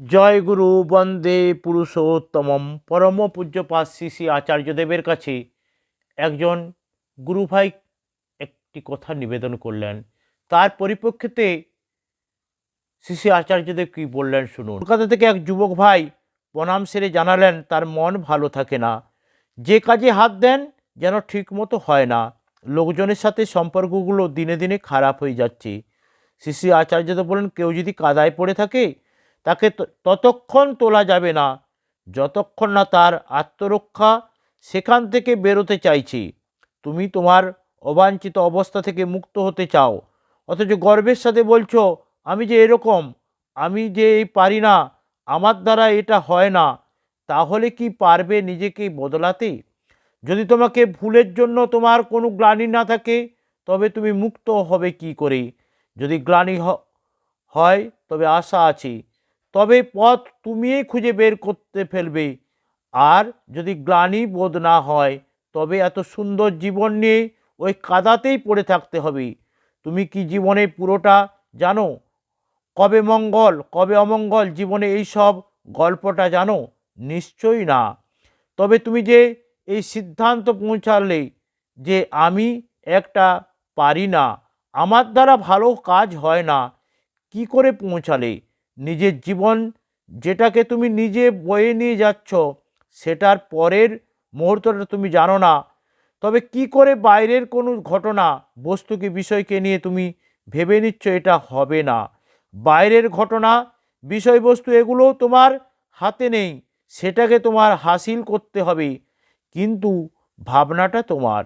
জয় গুরু, বন্দে পুরুষোত্তমম। পরম পূজ্যপাদ শ্রী শ্রী আচার্যদেবের কাছে একজন গুরুভাই একটি কথা নিবেদন করলেন। তার পরিপ্রেক্ষিতে শ্রী শ্রী আচার্যদেব কী বললেন শুনুন। কলকাতা থেকে এক যুবক ভাই প্রণাম সেরে জানালেন, তার মন ভালো থাকে না। যে কাজে হাত দেন, যেন ঠিকমতো হয় না। লোকজনের সাথে সম্পর্কগুলো দিনে দিনে খারাপ হয়ে যাচ্ছে। শ্রী শ্রী আচার্যদেব বলেন কেউ যদি কাদায় পড়ে থাকে তাকে ততক্ষণ তোলা যাবে না, যতক্ষণ না তার আত্মরক্ষা সেখান থেকে বেরোতে চাইছে। তুমি তোমার অবাঞ্ছিত অবস্থা থেকে মুক্ত হতে চাও। অথচ গর্বের সাথে বলছো, আমি যে এরকম, আমি যে এই পারি না, আমার দ্বারা এটা হয় না, তাহলে কি পারবে নিজেকে বদলাতে? যদি তোমাকে ভুলের জন্য তোমার কোনো গ্লানি না থাকে, তবে তুমি মুক্ত হবে কি করে? যদি গ্লানি হয়, তবে আশা আছে। তবে পথ তুমিই খুঁজে বের করতে ফেলবে। আর যদি গ্লানি বোধ না হয়, তবে এত সুন্দর জীবন নিয়ে ওই কাদাতেই পড়ে থাকতে হবে। তুমি কি জীবনে পুরোটা জানো? কবে মঙ্গল, কবে অমঙ্গল জীবনে এই সব গল্পটা জানো? নিশ্চয়ই না। তবে তুমি যে এই সিদ্ধান্ত পৌঁছালে যে আমি একটা পারি না, আমার দ্বারা ভালো কাজ হয় না, কি করে পৌঁছালে? নিজের জীবন যেটাকে তুমি নিজে বয়ে নিয়ে যাচ্ছ, সেটার পরের মুহূর্তটা তুমি জানো না। তবে কি করে বাইরের কোনো ঘটনা, বস্তুকে, বিষয়কে নিয়ে তুমি ভেবে নিচ্ছ এটা হবে না। বাইরের ঘটনা, বিষয়বস্তু এগুলো তোমার হাতে নেই, সেটাকে তোমার হাসিল করতে হবে। কিন্তু ভাবনাটা তোমার,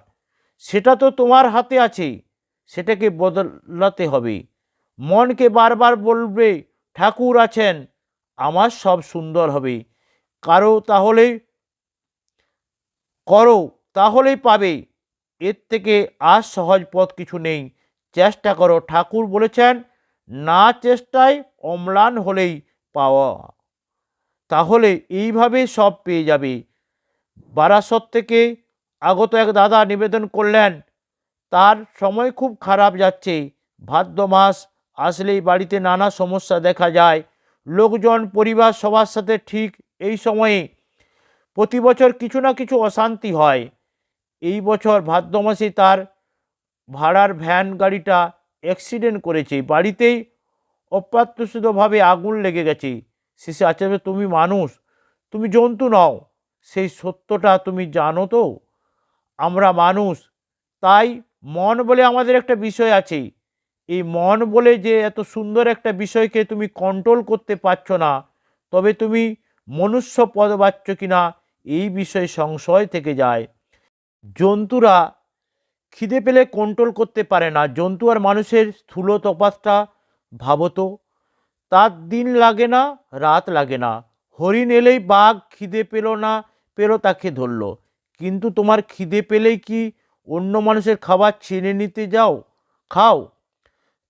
সেটা তো তোমার হাতে আছে, সেটাকে বদলাতে হবে। মনকে বারবার বলবে ঠাকুর আছেন, আমার সব সুন্দর হবে। কারও তাহলে করো, তাহলেই পাবে। এর থেকে আর সহজ পথ কিছু নেই। চেষ্টা করো, ঠাকুর বলেছেন, না চেষ্টায় অম্লান হলেই পাওয়া। তাহলে এইভাবে সব পেয়ে যাবে। বারাসত থেকে আগত এক দাদা নিবেদন করলেন, তার সময় খুব খারাপ যাচ্ছে। ভাদ্র মাস আসলেই বাড়িতে নানা সমস্যা দেখা যায়। লোকজন, পরিবার, সবার সাথে ঠিক এই সময়ে প্রতি বছর কিছু না কিছু অশান্তি হয়। এই বছর ভাদ্র মাসে তার ভাড়ার ভ্যান গাড়িটা অ্যাক্সিডেন্ট করেছে। বাড়িতেই অপ্রত্যাশিতভাবে আগুন লেগে গেছে। শেষে আচার্য, তুমি মানুষ, তুমি জন্তু নও। সেই সত্যটা তুমি জানো তো? আমরা মানুষ, তাই মন বলে আমাদের একটা বিষয় আছে। এই মন বলে যে এত সুন্দর একটা বিষয়কে তুমি কন্ট্রোল করতে পারছ না, তবে তুমি মনুষ্য পদ পাচ্ছ কিনা এই বিষয়ে সংশয় থেকে যায়। জন্তুরা খিদে পেলে কন্ট্রোল করতে পারে না। জন্তু আর মানুষের স্থূল তফাতটা ভাবতো, তার দিন লাগে না, রাত লাগে না। হরিণ এলেই বাঘ খিদে পেল না, পেল তাকে ধরলো। কিন্তু তোমার খিদে পেলেই কি অন্য মানুষের খাবার ছিনে নিতে যাও? খাও।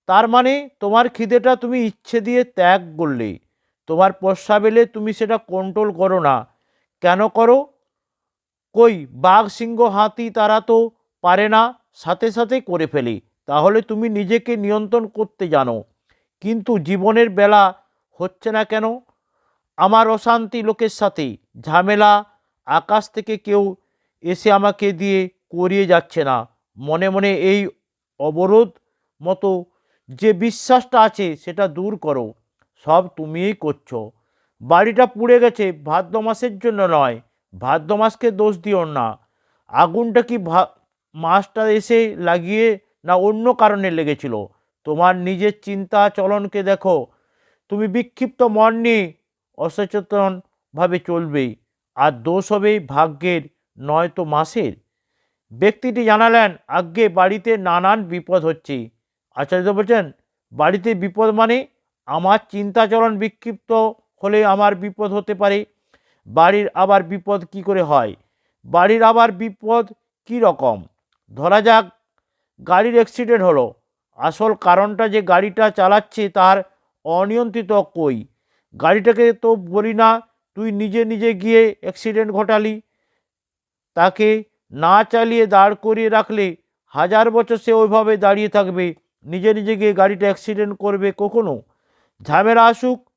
তার মানে তোমার খিদেটা তুমি ইচ্ছে দিয়ে ত্যাগ করলে, তোমার প্রস্রাব এলে তুমি সেটা কন্ট্রোল করো না। কেন করো? কই, বাঘ, সিংহ, হাতি তারা তো পারে না, সাথে সাথে করে ফেলে। তাহলে তুমি নিজেকে নিয়ন্ত্রণ করতে জানো। কিন্তু জীবনের বেলা হচ্ছে না কেন? আমার অশান্তি লোকের সাথে ঝামেলা, আকাশ থেকে কেউ এসে আমাকে দিয়ে করিয়ে যাচ্ছে না। মনে মনে এই অবরোধ মতো যে বিশ্বাসটা আছে সেটা দূর করো। সব তুমিই করছ। বাড়িটা পুড়ে গেছে ভাদ্র মাসের জন্য নয়। ভাদ্র মাসকে দোষ দিও না। আগুনটা কি মাসটা এসে লাগিয়ে না অন্য কারণে লেগেছিল? তোমার নিজের চিন্তা চলনকে দেখো। তুমি বিক্ষিপ্ত মন নিয়ে অসচেতনভাবে চলবে। আর দোষ হবে ভাগ্যের, নয়তো মাসের। ব্যক্তিটি জানালেন আগে বাড়িতে নানান বিপদ হচ্ছে। আচার্য বলছেন, বাড়িতে বিপদ মানে আমার চিন্তাচরণ বিক্ষিপ্ত হলে আমার বিপদ হতে পারে। বাড়ির আবার বিপদ কি করে হয়? বাড়ির আবার বিপদ কি রকম? ধরা যাক, গাড়ির অ্যাক্সিডেন্ট হলো। আসল কারণটা যে গাড়িটা চালাচ্ছে তার অনিয়ন্ত্রিত কই? গাড়িটাকে তো বলি না, তুই নিজে নিজে গিয়ে অ্যাক্সিডেন্ট ঘটালি। তাকে না চালিয়ে দাঁড় করিয়ে রাখলে হাজার বছর সে ওইভাবে দাঁড়িয়ে থাকবে। নিজে নিজে গিয়ে গাড়িটা অ্যাক্সিডেন্ট করবে কখনো? ঝামেলা আসুক,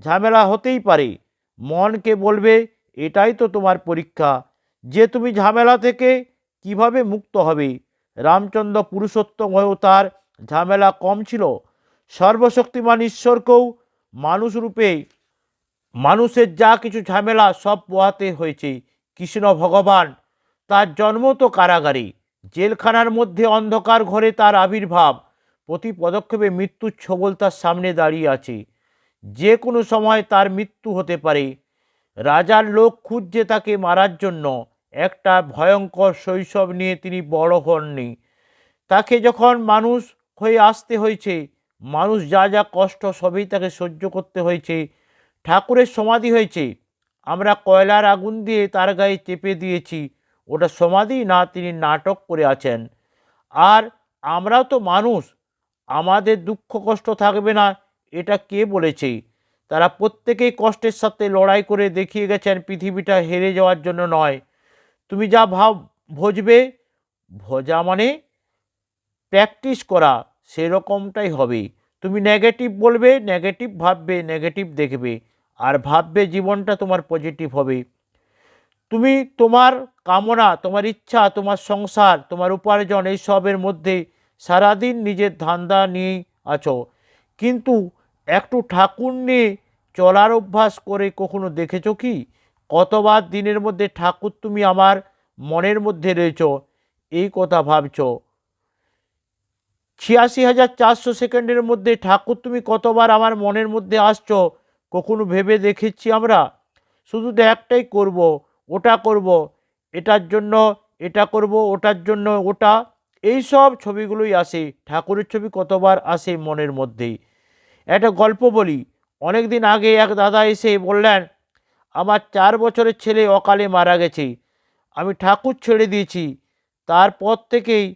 ঝামেলা হতেই পারে। মনকে বলবে, এটাই তো তোমার পরীক্ষা। যে তুমি ঝামেলা থেকে কীভাবে মুক্ত হবে? রামচন্দ্র পুরুষোত্তম হয়েও তার ঝামেলা কম ছিল। সর্বশক্তিমান ঈশ্বরকেও মানুষ রূপে, মানুষের যা কিছু ঝামেলা সব পোহাতে হয়েছে। কৃষ্ণ ভগবান, তার জন্ম তো কারাগারে। জেলখানার মধ্যে অন্ধকার ঘরে তার আবির্ভাব। প্রতি পদক্ষেপে মৃত্যুর ছবল তার সামনে দাঁড়িয়ে আছে। যে কোনো সময় তার মৃত্যু হতে পারে। রাজার লোক খুঁজছে তাকে মারার জন্য। একটা ভয়ঙ্কর শৈশব নিয়ে তিনি বড় হননি। তাকে যখন মানুষ হয়ে আসতে হয়েছে, মানুষ যা যা কষ্ট সবই তাকে সহ্য করতে হয়েছে। ঠাকুরের সমাধি হয়েছে। আমরা কয়লার আগুন দিয়ে তার গায়ে চেপে দিয়েছি। ওটা সমাধি না তিনি নাটক করে আছেন। আর আমরাও তো মানুষ আমাদের দুঃখ কষ্ট থাকবে না, এটা কে বলেছে? তারা প্রত্যেকেই কষ্টের সাথে লড়াই করে দেখিয়ে গেছেন পৃথিবীটা হেরে যাওয়ার জন্য নয়। তুমি যা ভাব, ভজবে, ভজা মানে প্র্যাকটিস করা, সেরকমটাই হবে। তুমি নেগেটিভ বলবে, নেগেটিভ ভাববে, নেগেটিভ দেখবে, আর ভাববে জীবনটা তোমার পজিটিভ হবে। তুমি তোমার কামনা, তোমার ইচ্ছা, তোমার সংসার, তোমার উপার্জন এই সবের মধ্যে সারাদিন নিজের ধান্দা নিয়েই আছো। কিন্তু একটু ঠাকুর নিয়ে চলার অভ্যাস করে কখনো দেখেছ কি? কতবার দিনের মধ্যে ঠাকুর তুমি আমার মনের মধ্যে রয়েছ, এই কথা ভাবছ? ছিয়াশি হাজার চারশো সেকেন্ডের মধ্যে ঠাকুর তুমি কতবার আমার মনের মধ্যে আসছো, কখনো ভেবে দেখেছি আমরা? শুধু তো একটাই করব, ওটা করব, এটার জন্য এটা করব, ওটার জন্য ওটা এই সব ছবিগুলোই আসে, ঠাকুরের ছবি কতবার আসে মনের মধ্যেই। একটা গল্প বলি অনেক দিন আগে এক দাদা এসে বললেন, আমার চার বছরের ছেলে অকালে মারা গেছে, আমি ঠাকুর ছেড়ে দিয়েছি তারপর থেকেই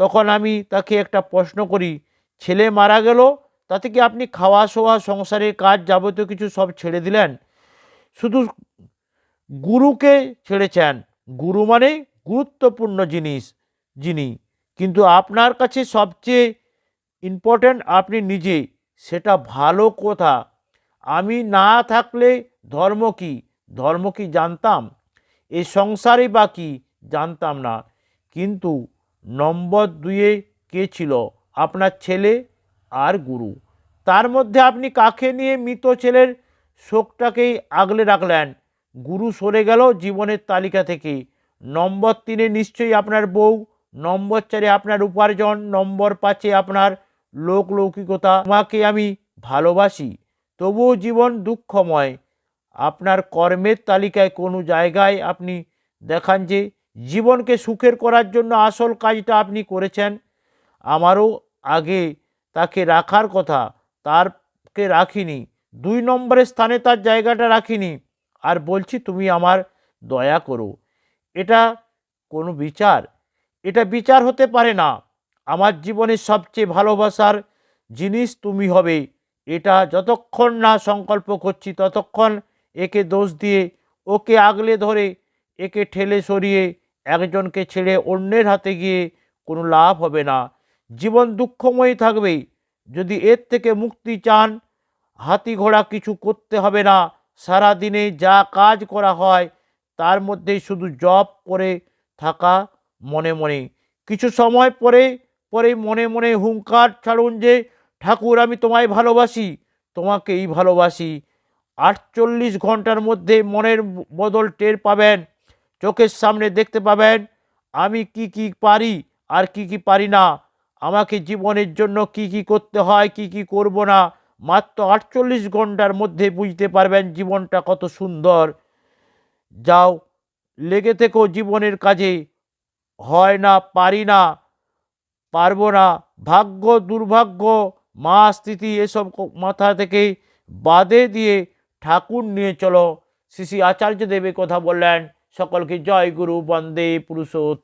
তখন আমি তাকে একটা প্রশ্ন করি, ছেলে মারা গেল, তাতে কি আপনি খাওয়া শোয়া সংসারের কাজ যাবতীয় কিছু সব ছেড়ে দিলেন? শুধু গুরুকে ছেড়েছেন, গুরু মানে গুরুত্বপূর্ণ জিনিস, যিনি কিন্তু আপনার কাছে সবচেয়ে ইম্পর্ট্যান্ট আপনি নিজে, সেটা ভালো কথা। আমি না থাকলে ধর্ম কি? ধর্ম কি জানতাম? এই সংসারে বা কি? জানতাম না। কিন্তু নম্বর দুয়ে কে ছিল? আপনার ছেলে আর গুরু। তার মধ্যে আপনি কাকে নিয়ে মৃত ছেলের শোকটাকেই আগলে রাখলেন? গুরু সরে গেল জীবনের তালিকা থেকে। নম্বর তিনে নিশ্চয়ই আপনার বউ নম্বর চারে আপনার উপার্জন, নম্বর পাঁচে আপনার লোকলৌকিকতা। তোমাকে আমি ভালোবাসি, তবুও জীবন দুঃখময়। আপনার কর্মের তালিকায় কোনো জায়গায় আপনি দেখান যে জীবনকে সুখের করার জন্য আসল কাজটা আপনি করেছেন। আমারও আগে তাকে রাখার কথা, তারকে রাখিনি। দুই নম্বরের স্থানে তার জায়গাটা রাখিনি। আর বলছি, তুমি আমার দয়া করো। এটা কোনো বিচার এটা বিচার হতে পারে না। আমার জীবনের সবচেয়ে ভালোবাসার জিনিস তুমি হবে। এটা যতক্ষণ না সংকল্প করছি, ততক্ষণ একে দোষ দিয়ে ওকে আগলে ধরে, একে ঠেলে সরিয়ে একজনকে ছেড়ে অন্যের হাতে গিয়ে কোনো লাভ হবে না। জীবন দুঃখময়ী থাকবে। যদি এর থেকে মুক্তি চান হাতি ঘোড়া কিছু করতে হবে না। সারা দিনে যা কাজ করা হয়, তার মধ্যে শুধু জব করে থাকা মনে মনে। কিছু সময় পরে পরেই মনে মনে হুঙ্কার ছাড়ুন যে, ঠাকুর, আমি তোমায় ভালোবাসি, তোমাকেই ভালোবাসি। আটচল্লিশ ঘণ্টার মধ্যে মনের বদল টের পাবেন, চোখের সামনে দেখতে পাবেন, আমি কি কি পারি আর কি কি পারি না? আমাকে জীবনের জন্য কি কি করতে হয়, কি কি করব না? মাত্র আটচল্লিশ ঘণ্টার মধ্যে বুঝতে পারবেন জীবনটা কত সুন্দর। যাও, লেগে থেকেও জীবনের কাজে। হয় না, পারি না, পারব না। ভাগ্য, দুর্ভাগ্য, মা স্থিতি এসব মাথা থেকে বাদে দিয়ে ঠাকুর নিয়ে চলো। শ্রী শ্রী আচার্য দেবের কথা বললেন। সকলকে জয় গুরু, বন্দে পুরুষোত্তম।